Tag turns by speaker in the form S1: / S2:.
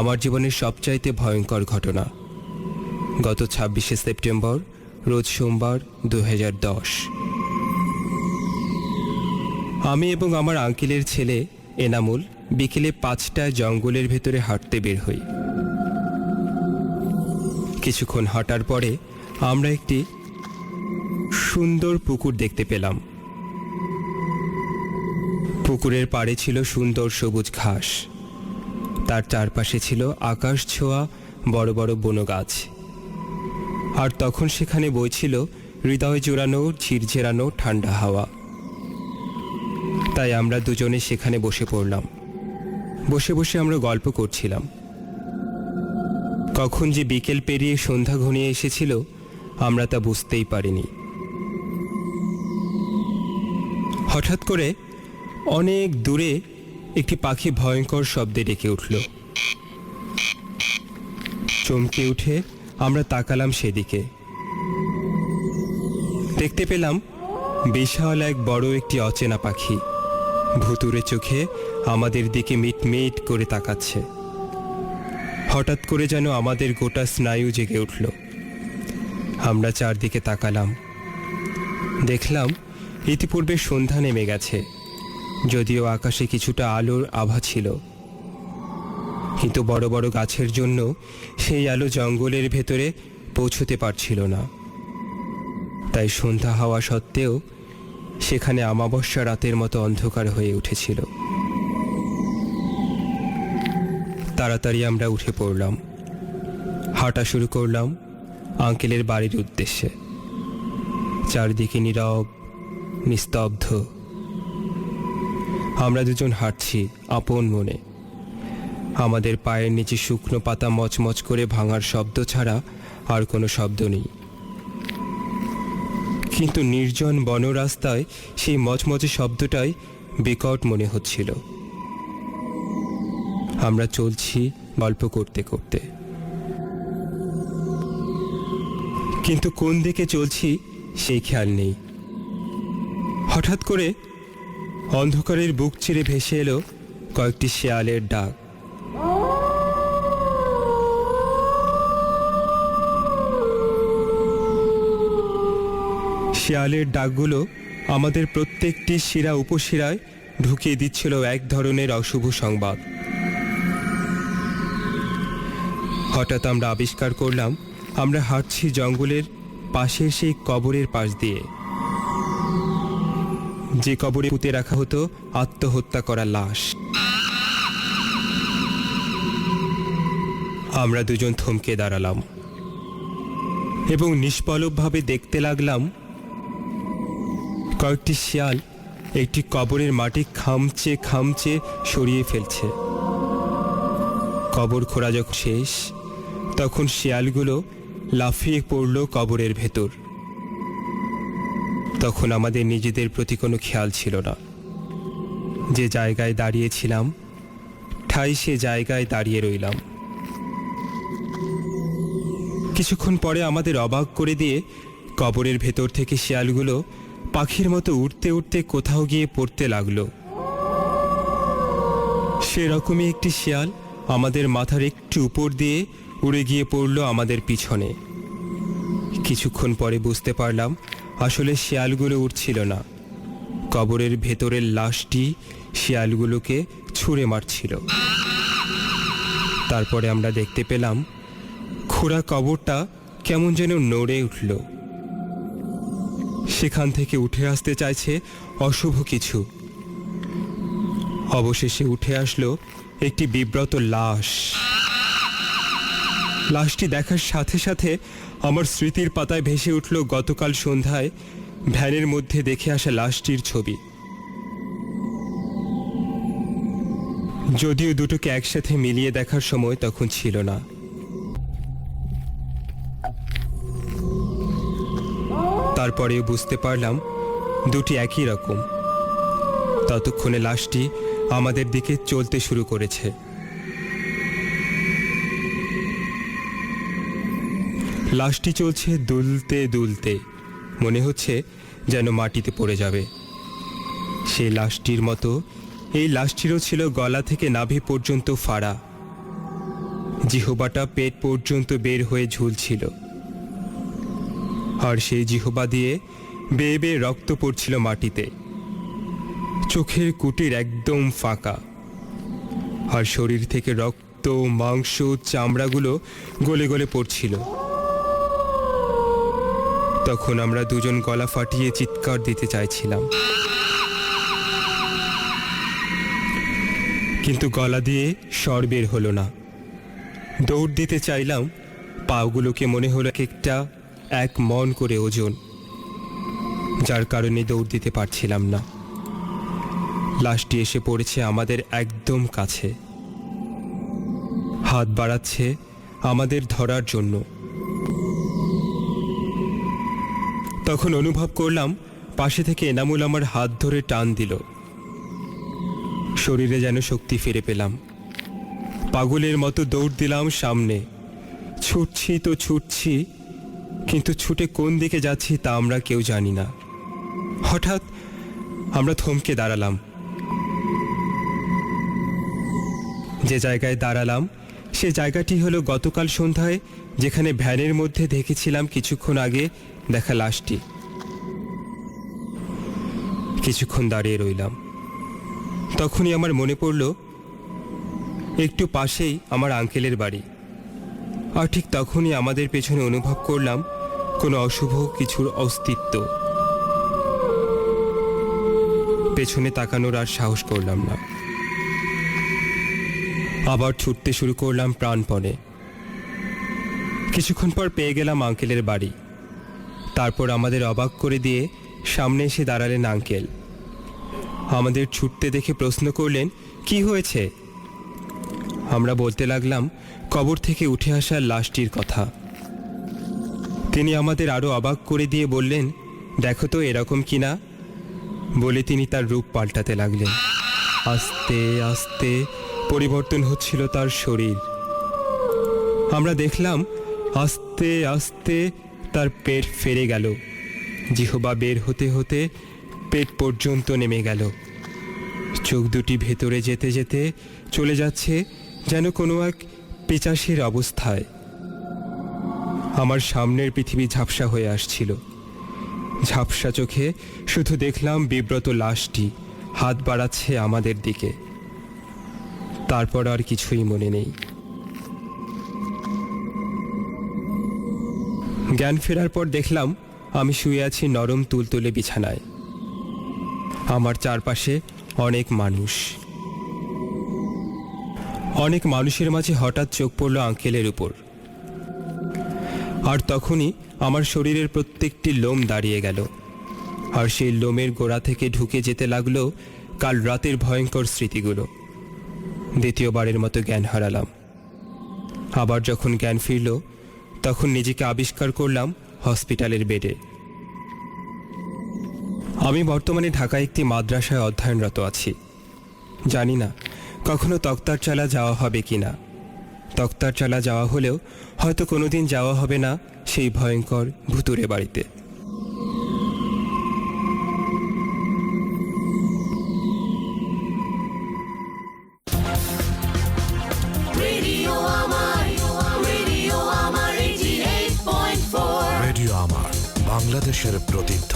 S1: আমার জীবনের সবচাইতে ভয়ঙ্কর ঘটনা। গত ছাব্বিশে সেপ্টেম্বর, রোজ সোমবার দু হাজার দশ। আমি এবং আমার আঙ্কেলের ছেলে, এনামুল, বিকেলে পাঁচটায় জঙ্গলের ভেতরে হাঁটতে বের হই। কিছুক্ষণ হাঁটার পরে আমরা একটি সুন্দর পুকুর দেখতে পেলাম। পুকুরের পাড়ে ছিল সুন্দর সবুজ ঘাস। তার চারপাশে ছিল আকাশ ছোঁয়া, বড় বড় বনো গাছ আর তখন সেখানে বইছিল হৃদয় জোড়ানো ঝিরঝেরানো ঠান্ডা হাওয়া। তাই আমরা দুজনে সেখানে বসে পড়লাম। বসে বসে আমরা গল্প করছিলাম। কখন যে বিকেল পেরিয়ে সন্ধ্যা ঘনিয়ে এসেছিল, আমরা তা বুঝতেই পারিনি। হঠাৎ করে অনেক দূরে একটি পাখি ভয়ঙ্কর শব্দে ডেকে উঠল। চমকে উঠে আমরা তাকালাম সেদিকে। দেখতে পেলাম বিশাল এক বড় একটি অচেনা পাখি। ভুতুরে চোখে আমাদের দিকে মিটমিট করে তাকাচ্ছে। হঠাৎ করে যেন আমাদের গোটা স্নায়ু জেগে উঠল। আমরা চারদিকে তাকালাম। দেখলাম ইতিপূর্বে সন্ধ্যা নেমে গেছে। যদিও আকাশে কিছুটা আলোর আভা ছিল। কিন্তু বড় বড় গাছের জন্য সেই আলো জঙ্গলের ভেতরে পৌঁছতে পারছিল না। তাই সন্ধ্যা হওয়া সত্ত্বেও সেখানে আমাবস্যা রাতের মতো অন্ধকার হয়ে উঠেছিল। তাড়াতাড়ি আমরা উঠে পড়লাম। হাঁটা শুরু করলাম আঙ্কেলের বাড়ির উদ্দেশ্যে। চারদিকে নীরব, নিস্তব্ধ আমরা দুজন হাঁটছি আপন মনে। আমাদের পায়ের নিচে শুকনো পাতা মচমচ করে ভাঙার শব্দ ছাড়া আর কোনো শব্দ নেই। কিন্তু নির্জন বন রাস্তায় সেই মচমচে শব্দটাই বিকট মনে হচ্ছিল। আমরা চলছি গল্প করতে করতে। কিন্তু কোন দিকে চলছি সেই খেয়াল নেই। হঠাৎ করে অন্ধকারের বুক চিরে ভেসে এলো কয়েকটি শেয়ালের ডাক। শেয়ালের ডাকগুলো আমাদের প্রত্যেকটি শিরা উপশিরায় ঢুকিয়ে দিচ্ছিল এক ধরনের অশুভ সংবাদ। হঠাৎ আমরা আবিষ্কার করলাম, আমরা হাঁটছি জঙ্গলের পাশের সেই কবরের পাশ দিয়ে। যে কবরে পুঁতে রাখা হতো, আত্মহত্যা করা লাশ। আমরা দুজন থমকে দাঁড়ালাম। এবং নিষ্পলবভাবে দেখতে লাগলাম, কয়েকটি শিয়াল একটি কবরের মাটি খামচে খামচে সরিয়ে ফেলছে। কবর খোঁড়া যখন শেষ, তখন শিয়ালগুলো লাফিয়ে পড়ল কবরের ভেতর। তখন আমাদের নিজেদের প্রতি কোনো খেয়াল ছিল না। যে জায়গায় দাঁড়িয়েছিলাম, ঠাই সে জায়গায় দাঁড়িয়ে রইলাম। কিছুক্ষণ পরে আমাদের অবাক করে দিয়ে কবরের ভেতর থেকে শিয়ালগুলো পাখির মতো উঠতে উঠতে কোথাও গিয়ে পড়তে লাগল। সেরকমই একটি শিয়াল আমাদের মাথার একটু উপর দিয়ে উড়ে গিয়ে পড়ল আমাদের পিছনে। কিছুক্ষণ পরে বুঝতে পারলাম আসলে শিয়ালগুলো উঠছিল না। কবরের ভেতরের লাশটি শিয়ালগুলোকে ছুঁড়ে মারছিল। তারপরে আমরা দেখতে পেলাম, খোঁড়া কবরটা কেমন যেন নড়ে উঠল। সেখান থেকে উঠে আসতে চাইছে অশুভ কিছু। অবশেষে উঠে আসলো একটি বিব্রত লাশ। লাশটি দেখার সাথে সাথে আমার স্মৃতির পাতায় ভেসে উঠল গতকাল সন্ধ্যায় ভ্যানের মধ্যে দেখে আসা লাশটির ছবি। যদিও দুটোকে একসাথে মিলিয়ে দেখার সময় তখন ছিল না। তারপরেও বুঝতে পারলাম দুটি একই রকম। ততক্ষণে লাশটি আমাদের দিকে চলতে শুরু করেছে। লাশটি চলছে দুলতে দুলতে। মনে হচ্ছে যেন মাটিতে পড়ে যাবে। সেই লাশটির মতো, এই লাশটিরও ছিল গলা থেকে নাভি পর্যন্ত ফাড়া। জিহবাটা পেট পর্যন্ত বের হয়ে ঝুলছিল। আর সেই জিহবা দিয়ে বেয়ে বেয়ে রক্ত পড়ছিল মাটিতে। চোখের কুটির একদম ফাঁকা। আর শরীর থেকে রক্ত, মাংস, চামড়াগুলো গলে গলে পড়ছিল। তখন আমরা দুজন গলা ফাটিয়ে চিৎকার দিতে চাইছিলাম। কিন্তু গলা দিয়ে স্বর বের হলো না। দৌড় দিতে চাইলাম, পাগুলোকে মনে হলো এক একটা, এক মন করে ওজন। যার কারণে দৌড় দিতে পারছিলাম না। লাশটি এসে পড়েছে আমাদের একদম কাছে। হাত বাড়াচ্ছে আমাদের ধরার জন্য। তখন অনুভব করলাম পাশে থেকে এনামুল আমার হাত ধরে টান দিল। শরীরে যেন শক্তি ফিরে পেলাম। পাগলের মতো দৌড় দিলাম সামনে। ছুটছি তো ছুটছি, কিন্তু ছুটে কোন দিকে যাচ্ছি তা আমরা কেউ জানি না। হঠাৎ আমরা থমকে দাঁড়ালাম। যে জায়গায় দাঁড়ালাম, সে জায়গাটি হলো গতকাল সন্ধ্যায়, যেখানে ভ্যানের মধ্যে দেখেছিলাম কিছুক্ষণ আগে দেখা লাশটি। কিছুক্ষণ দাঁড়িয়ে রইলাম। তখনই আমার মনে পড়ল, একটু পাশেই আমার আঙ্কেলের বাড়ি। আর ঠিক তখনই আমাদের পেছনে অনুভব করলাম কোনো অশুভ কিছুর অস্তিত্ব। পেছনে তাকানোর আর সাহস করলাম না। আবার ছুটতে শুরু করলাম প্রাণপণে। কিছুক্ষণ পর পেয়ে গেলাম আঙ্কেলের বাড়ি। তারপর আমাদের অবাক করে দিয়ে সামনে এসে দাঁড়ালেন আঙ্কেল। আমাদের ছুটতে দেখে প্রশ্ন করলেন, কি হয়েছে? আমরা বলতে লাগলাম, কবর থেকে উঠে আসা লাশটির কথা। তিনি আমাদের আরও অবাক করে দিয়ে বললেন, দেখো তো এরকম কি না? বলে তিনি তার রূপ পাল্টাতে লাগলেন। আস্তে আস্তে পরিবর্তন হচ্ছিল তার শরীর। আমরা দেখলাম, আস্তে আস্তে তার পেট ফেরে গেল। জিহবা বের হতে হতে পেট পর্যন্ত নেমে গেল। চোখ দুটি ভেতরে যেতে যেতে চলে যাচ্ছে যেন কোনো এক পেচাশের অবস্থায়। আমার সামনের পৃথিবী ঝাপসা হয়ে আসছিল। ঝাপসা চোখে শুধু দেখলাম বিব্রত লাশটি হাত বাড়াচ্ছে আমাদের দিকে। তারপর আর কিছুই মনে নেই। জ্ঞান ফেরার পর দেখলাম আমি শুয়ে আছি নরম তুলতুলে বিছানায়। আমার চারপাশে অনেক মানুষ। অনেক মানুষের মাঝে হঠাৎ চোখ পড়ল আঙ্কেলের উপর। আর তখনই আমার শরীরের প্রত্যেকটি লোম দাঁড়িয়ে গেল। আর সেই লোমের গোড়া থেকে ঢুকে যেতে লাগল কাল রাতের ভয়ঙ্কর স্মৃতিগুলো। দ্বিতীয়বারের মতো জ্ঞান হারালাম। আবার যখন জ্ঞান ফিরল তখন নিজেকে আবিষ্কার করলাম হসপিটালের বেডে। আমি বর্তমানে ঢাকায় একটি মাদ্রাসায় অধ্যয়নরত আছি। জানি না কখনো তক্তার চালা যাওয়া হবে কি না তক্তার চালা যাওয়া হলেও হয়তো কোনোদিন যাওয়া হবে না সেই ভয়ঙ্কর ভুতুরে বাড়িতে।
S2: ¡Shere plotín!